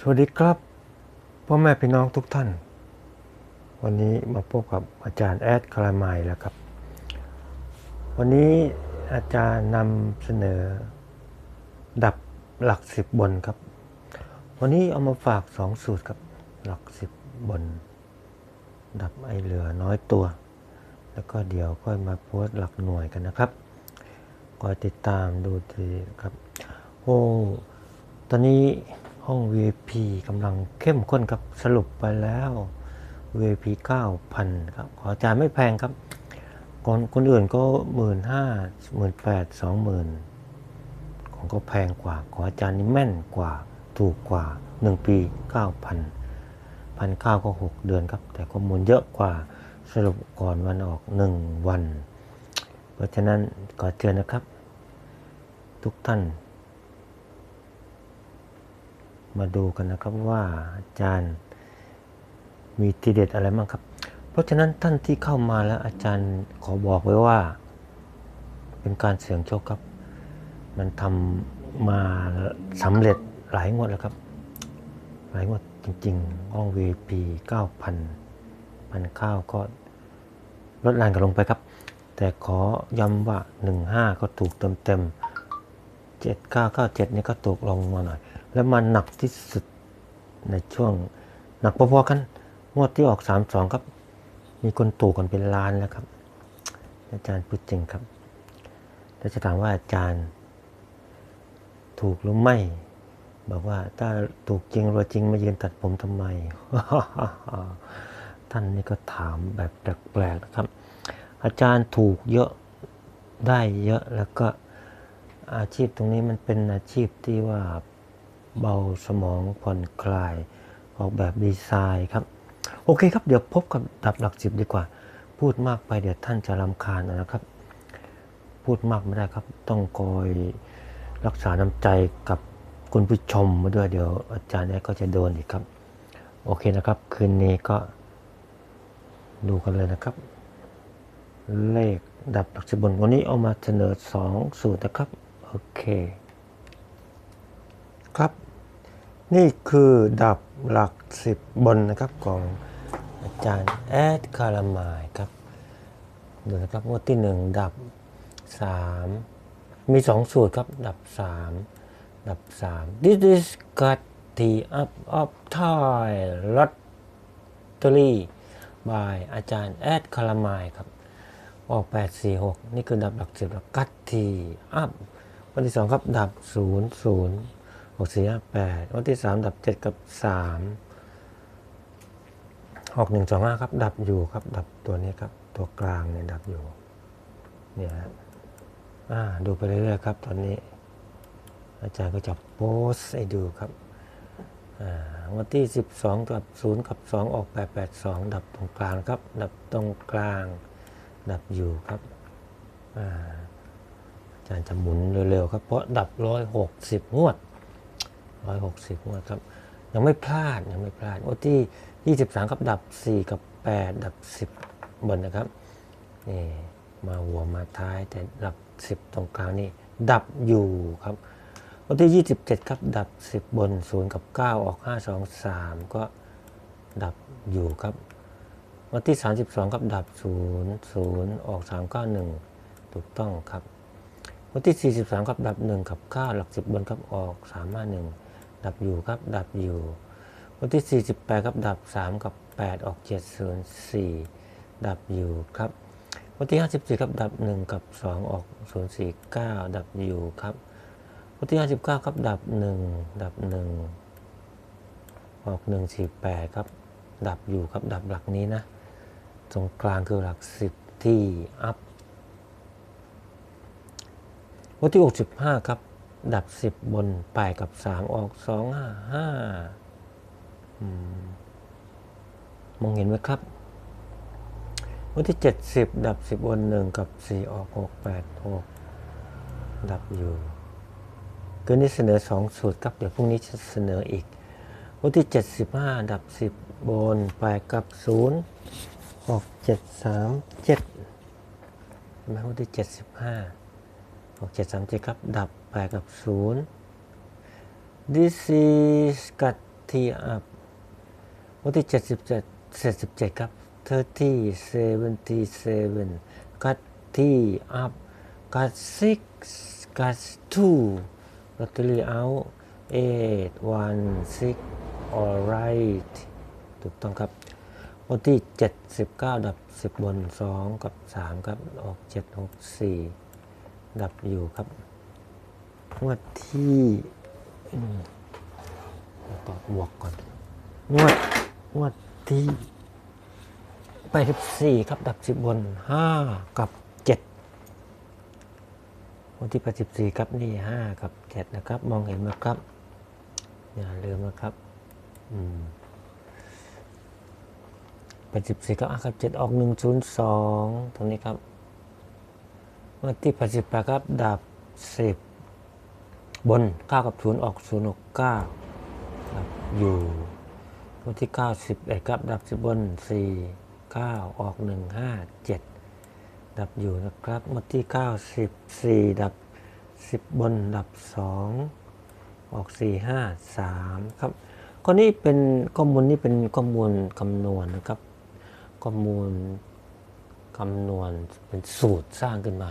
สวัสดีครับพ่อแม่พี่น้องทุกท่าน วันนี้มาพบกับอาจารย์แอดคารามายแล้วครับ วันนี้อาจารย์นำเสนอดับหลักสิบบนครับ วันนี้เอามาฝากสองสูตรครับ หลักสิบบน ดับไอเหลือน้อยตัว แล้วก็เดี๋ยวค่อยมาโพสหลักหน่วยกันนะครับคอยติดตามดูทีครับโอ้ตอนนี้ ห้อง VIP กำลังเข้มข้นครับสรุปไปแล้ว VIP 9,000ครับขออาจารย์ไม่แพงครับคนคนอื่นก็1 5 0 0 0 1 8 0 0 20,000ของก็แพงกว่า ขออาจารย์นี่แม่นกว่าถูกกว่า 1 ปี 9,000พันเก้าก็ 6 เดือนครับ แต่ข้อมูลเยอะกว่าสรุปก่อนวันออก 1 วัน เพราะฉะนั้นขอเชิญนะครับ ทุกท่าน มาดูกันนะครับว่าอาจารย์มีทีเด็ดอะไรบ้างครับ เพราะฉะนั้นท่านที่เข้ามาแล้วอาจารย์ขอบอกไว้ว่า เป็นการเสี่ยงโชคครับ มันทำมาสำเร็จหลายงวดแล้วครับ หลายงวดจริงๆห้อง VP 9,000พันข้าวก็ลดแรงกันลงไปครับ แต่ขอย้ำว่า 15 ก็ถูกเต็มๆ7997นี่ก็ตกลงมาหน่อย แล้วมันหนักที่สุดในช่วงหนักพอๆกันงวดที่ออก32ครับ มีคนถูกกันเป็นล้านแล้วครับ อาจารย์พูดจริงครับแล้วจะถามว่าอาจารย์ถูกหรือไม่ บอกว่าถ้าถูกจริงรวยจริงมายืนตัดผมทำไม ท่านนี่ก็ถามแบบแปลกๆนะครับ อาจารย์ถูกเยอะได้เยอะแล้วก็อาชีพตรงนี้มันเป็นอาชีพที่ว่า เบาสมองผ่อนคลาย ออกแบบดีไซน์ครับ โอเคครับ เดี๋ยวพบกับดับหลักสิบดีกว่า พูดมากไปเดี๋ยวท่านจะรำคาญนะครับ พูดมากไม่ได้ครับ ต้องคอยรักษาน้ำใจกับคุณผู้ชมมาด้วยเดี๋ยวอาจารย์เนี่ยก็จะโดนอีกครับ โอเคนะครับ คืนนี้ก็ดูกันเลยนะครับ เลขดับหลักสิบบนวันนี้เอามาเสนอสองสูตรนะครับ โอเค ครับ นี่คือดับหลักสิบบนนะครับของอาจารย์แอดคารามายครับดูนะครับงวดที่หนึ่งดับสามมีสองสูตรครับ ดับสามดับสาม This is got the up of Thai lottery by อาจารย์แอดคารามายครับออก 846 นี่คือดับหลักสิบแล้วกัดทีอัพวันที่ 2 ครับ ดับ 0 0 6 4 5 8วันที่3ดับ7กับ3ออก1 2 5ครับ ดับอยู่ครับ ดับตัวนี้ครับ ตัวกลางเนี่ยดับอยู่ เนี่ยฮะอ่าดูไปเรื่อยๆครับ ตอนนี้ อาจารย์ก็จะโพสให้ดูครับอ่าวันที่ 12 กับ 0 กับ 2 ออก 882 ดับตรงกลางครับ ดับตรงกลาง ดับอยู่ครับอาอาจารย์จะหมุนเร็วๆครับ เพราะดับ 160งวด 160งวดครับ ยังไม่พลาดยังไม่พลาดวันที่ 23 ครับดับ 4 กับ 8 ดับ 10 บนนะครับนี่มาหัวมาท้ายแต่ดับ 10 ตรงกลางนี่ดับอยู่ครับวันที่ 27 ครับดับ 10 บน 0 กับ 9 ออก 5 2 3 ก็ดับอยู่ครับ วันที่ 32 ครับดับ 0 0 ออก 391 ถูกต้องครับ วันที่ 43 ครับดับ 1 กับ 9 หลัก 10 บนครับออก 351 ดับอยู่ครับ ดับอยู่วันที่ 48 ครับ ดับ 3 กับ 8 ออก 704 ดับอยู่ครับวันที่ 54 ครับ ดับ 1 กับ 2 ออก 049 ดับอยู่ครับวันที่ 59 ครับ ดับ 1 ดับ 1 ออก 148 ครับ ดับอยู่ครับ ดับหลักนี้นะ ตรงกลางคือหลัก 10 ที่อัพวันที่ 65 ครับ ดับ10บนไปกับ3ออก255อืมมองเห็นไหมครับ วันที่70ดับ10บน1กับ4ออก686ดับอยู่คืนนี้เสนอ2สูตรครับ เดี๋ยวพรุ่งนี้จะเสนออีก วันที่75ดับ10บนไปกับ0ออก737เห็นไหมวันที่75ออก737ครับดับ ไปดกับ0 This is got ที่อัพวันที่เจ็ดสิบเจ็ดเจ็ดสิบเจ็ดครับเทอร์ที่เซเวนตี้เซเว่นกัดที่อัพกัดซิกกัดทูลอตเตอรี่เอาเอทวันซิก alright ถูกต้องครับวันที่ 79 ดับ 10 บน 2 กับ 3 ครับ ออก 7 6 4 ดับอยู่ครับ งวดที่อืมต่อบวกก่อน งวด งวดที่84ครับดับ10บน5กับ7วันที่84ครับนี่5กับ7นะครับ มองเห็นไหมครับ อย่าลืมนะครับ อืมเป็นสิบสี่ก็อะครับเจ็ดออกหนึ่งศูนย์สองตรงนี้ครับวันที่แปดสิบแปดครับดาบสิบ บนเก้ากับศูนย์ออกศูนย์หกเก้าครับอยู่วันที่เก้าสิบเอ็ดครับ ดับสิบบนสี่เก้าออกหนึ่งห้าเจ็ดดับอยู่นะครับวันที่เก้าสิบสี่ดับสิบบน ดับสองออกสี่ห้าสามครับข้อนี้เป็นข้อมูลนี้เป็นข้อมูลคำนวณนะครับ ข้อมูลคำนวณเป็นสูตรสร้างขึ้นมา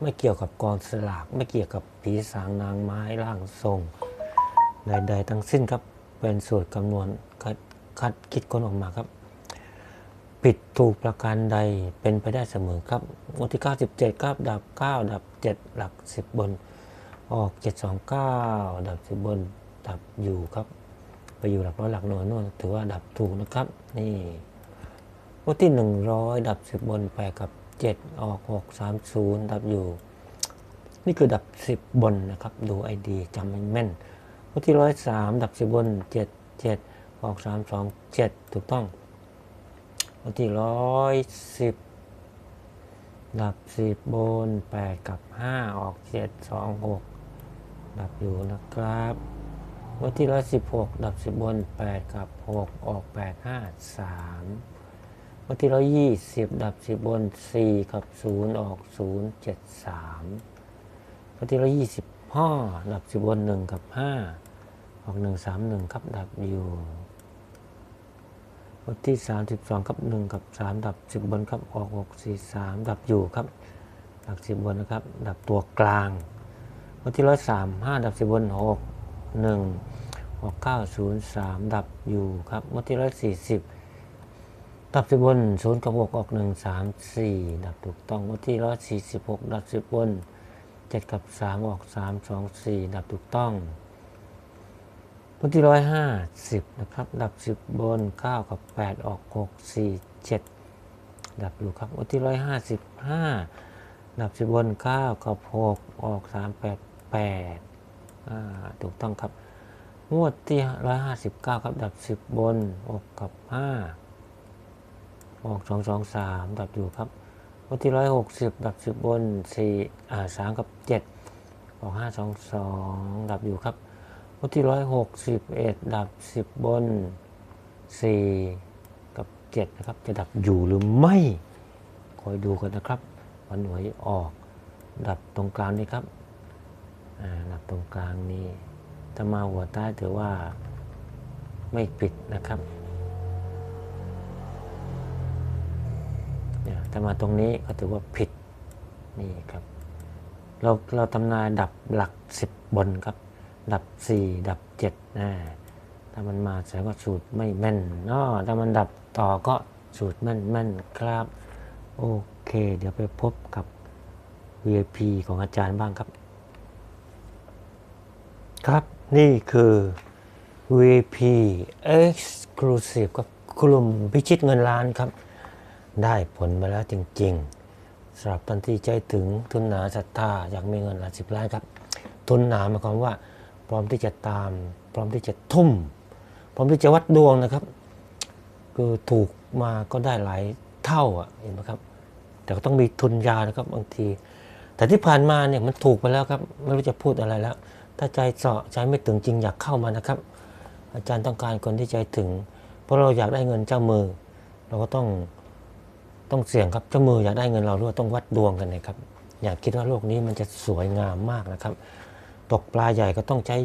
ไม่เกี่ยวกับกองสลาก ไม่เกี่ยวกับผีสางนางไม้ร่างทรง ใด ๆ ทั้งสิ้นครับ เป็นสูตรคำนวณคัดคัดคิดค้นออกมาครับ ผิดถูกประการใดเป็นไปได้เสมอครับวันที่ 97 ครับ ดับ 9 ดับ 7 หลัก 10 บน ออก 729 ดับ 10 บน ดับอยู่ครับ ไปอยู่หลักร้อยหลักหน่วยนู่นถือว่าดับถูกนะครับ นี่วันที่ 100 ดับ 10 บนไปกับ 7 ออก 6 30ดับอยู่ นี่คือดับ 10 บนนะครับ ดูไอดีจำมันแม่นวันที่ 103 ดับ 10 บน 7 7 ออก 3 2 7 ถูกต้องวันที่ 110 ดับ 10 บน 8 กับ 5 ออก 7 2 6 ดับอยู่นะครับวันที่ 116 ดับ 10 บน 8 กับ 6 ออก 8 5 3 วันที่ร้อยยี่สิบดับสิบบนสี่กับศูนย์ออกศูนย์เจ็ดสามวันที่ร้อยยี่สิบห้าดับสิบบนหนึ่งกับห้าออกหนึ่งสามหนึ่งครับดับอยู่วันที่สามสิบสองครับหนึ่งกับสามดับสิบบนครับออกหกสี่สามดับอยู่ครับดับสิบบนนะครับ ดับตัวกลาง วันที่ร้อยสามห้าดับสิบบนหกหนึ่งออกเก้าศูนย์สามดับอยู่ครับวันที่ร้อยสี่สิบ ดับสิบบนศูนย์กับหกออกหนึ่งสามสี่ดับถูกต้องวันที่ร้อยสี่สิบหกดับสิบบนเจ็ดกับสามออกสามสองสี่ดับถูกต้องวันที่ร้อยห้าสิบนะครับ ดับสิบบนเก้ากับแปดออกหกสี่เจ็ดดับอยู่ครับวันที่ร้อยห้าสิบห้าดับสิบบนเก้ากับหกออกสามแปดแปดอ่าถูกต้องครับงวดที่ร้อยห้าสิบเก้าครับดับสิบบนออกกับห้า ออกสองสองสามดับอยู่ครับวันที่ร้อยหกสิบดับสิบบนสี่อ่าสามกับเจ็ดออกห้าสองสองดับอยู่ครับวันที่ร้อยหกสิบเอ็ดดับสิบบนสี่กับเจ็ดนะครับ จะดับอยู่หรือไม่ คอยดูกันนะครับ วันหน่วยออก ดับตรงกลางนี่ครับอ่าดับตรงกลางนี้ถ้ามาหัวใต้ถือว่าไม่ปิดนะครับ ถ้ามาตรงนี้ก็ถือว่าผิดนี่ครับ เราเราทำนายดับหลักสิบบนครับ ดับสี่ดับเจ็ดนะถ้ามันมาแสดงว่าสูตรไม่แม่นเนาะถ้ามันดับต่อก็สูตรแม่นแม่นครับ โอเค เดี๋ยวไปพบกับ VIP ของอาจารย์บ้างครับ ครับนี่คือ VIP Exclusive กับกลุ่มพิชิตเงินล้านครับ ได้ผลมาแล้วจริง ๆสำหรับท่านที่ใจถึงทุนหนาศรัทธาอยากมีเงินหลายสิบล้านครับ ทุนหนาหมายความว่า พร้อมที่จะตาม พร้อมที่จะทุ่ม พร้อมที่จะวัดดวงนะครับ คือถูกมาก็ได้หลายเท่าอะเห็นไหมครับ แต่ก็ต้องมีทุนยานะครับบางที แต่ที่ผ่านมาเนี่ยมันถูกไปแล้วครับไม่รู้จะพูดอะไรแล้ว ถ้าใจเสาะใจไม่ถึงจริงอยากเข้ามานะครับ อาจารย์ต้องการคนที่ใจถึง เพราะเราอยากได้เงินเจ้ามือ เราก็ต้อง ต้องเสี่ยงครับเจ้ามืออยากได้เงินเราด้วยต้องวัดดวงกันนะครับ อยากคิดว่าโลกนี้มันจะสวยงามมากนะครับ ตกปลาใหญ่ก็ต้องใช้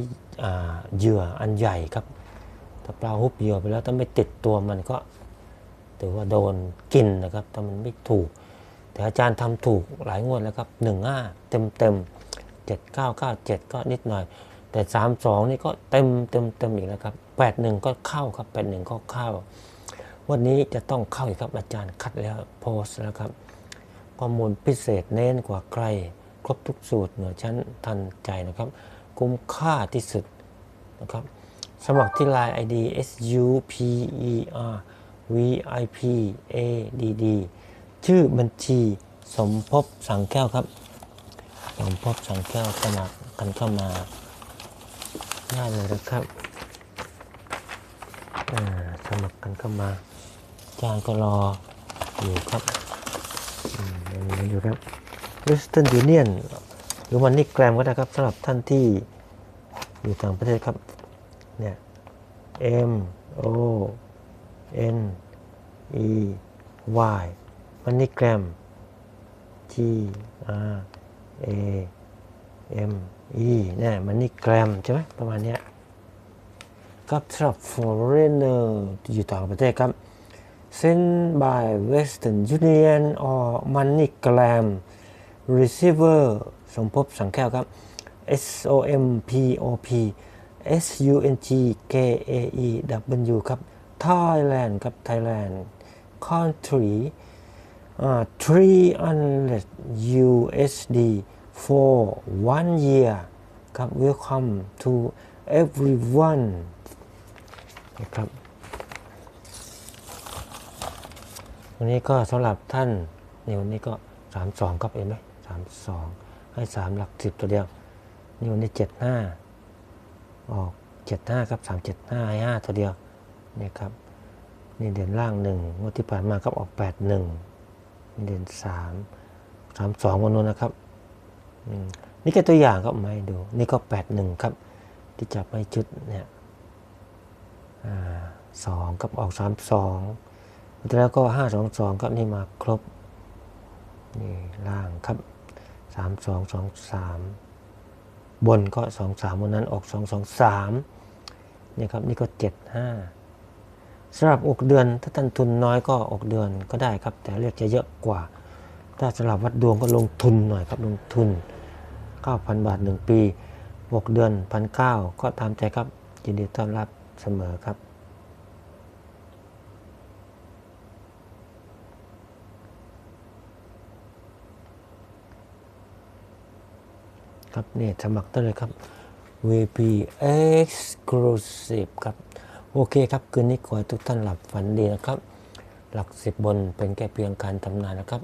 เหยื่ออันใหญ่ครับถ้าปลาฮุบเหยื่อไปแล้วถ้าไม่ติดตัวมันก็ถือว่าโดนกินนะครับถ้ามันไม่ถูก แต่อาจารย์ทำถูกหลายงวดแล้วครับหนึ่งห้าเต็มเต็มเจ็ดเก้าเก้าเจ็ดก็นิดหน่อย แต่สามสองนี่ก็เต็มเต็มเต็มอีกแล้วครับแปดหนึ่งก็เข้าครับแปดหนึ่งก็เข้า วันนี้จะต้องเข้าอีกครับอาจารย์คัดแล้วโพสแล้วครับ ข้อมูลพิเศษเน้นกว่าใคร ครบทุกสูตรเหนือชั้นทันใจนะครับ คุ้มค่าที่สุดนะครับ สมัครที่ Line ID S U P E R V I P A D D ชื่อบัญชีสมภพสังแก้วครับ สมภพสังแก้วสมัครกันเข้ามาได้เลยนะครับ อ่าสมัครกันเข้ามา จารย์ก็รออยู่ครับยังมีอยู่ครับ Western Union หรือมันนี่แกรมก็ได้ครับสำหรับท่านที่อยู่ต่างประเทศครับ เนี่ย M O N E Y มันนี่แกรม G R A M E เนี่ยมันนี่แกรมใช่ไหมประมาณเนี้ย ครับสำหรับ foreigner ที่อยู่ต่างประเทศครับ sent by Western Union or MoneyGram receiver สมภพสังแก้วครับ S O M P O P S U N G K A E W ครับ Thailand ครับ Thailand country อ่า300 USD for one year ครับ welcome to everyone นะครับ วันนี้ก็สำหรับท่านนี่วันนี้ก็สามสองครับเห็นไหมสามสองให้สามหลักสิบตัวเดียว นี่วันนี้เจ็ดห้าออกเจ็ดห้าครับสามเจ็ดห้าให้าตัวเดียวนี่ครับนี่เด่นล่างหนึ่งวดที่ผ่านมาครับออกแปดหนึ่งนี่เด่นสามสามสองวันนู้นนะครับนี่แค่ตัวอย่างครับมาให้ดู นี่ก็แปดหนึ่งครับ ที่จับไม่ชุดเนี่ย สองกับออกสามสองแล้วก็ห้าสองสองครับนี่มาครบนี่ล่างครับสามสองสองสามบนก็สองสามวันนั้นออกสองสองสามนี่ครับนี่ก็เจ็ดห้าสำหรับอกเดือนถ้าท่านทุนน้อยก็อกเดือนก็ได้ครับ แต่เรียกจะเยอะกว่า ถ้าสำหรับวัดดวงก็ลงทุนหน่อยครับลงทุน 9,000 บาท 1 ปี 6 เดือน 1 9 0 0 ก็ตามใจครับยินดีต้อนรับ เสมอครับ ครับนี่สมัครได้เลยครับ VP Exclusive ครับ โอเคครับ คืนนี้ขอให้ทุกท่านหลับฝันดีนะครับ หลักสิบบนเป็นแค่เพียงการทำนายนะครับ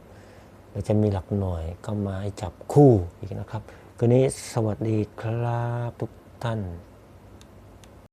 เดี๋ยวจะมีหลักหน่วยก็มาให้จับคู่อีกนะครับ คืนนี้สวัสดีครับทุกท่าน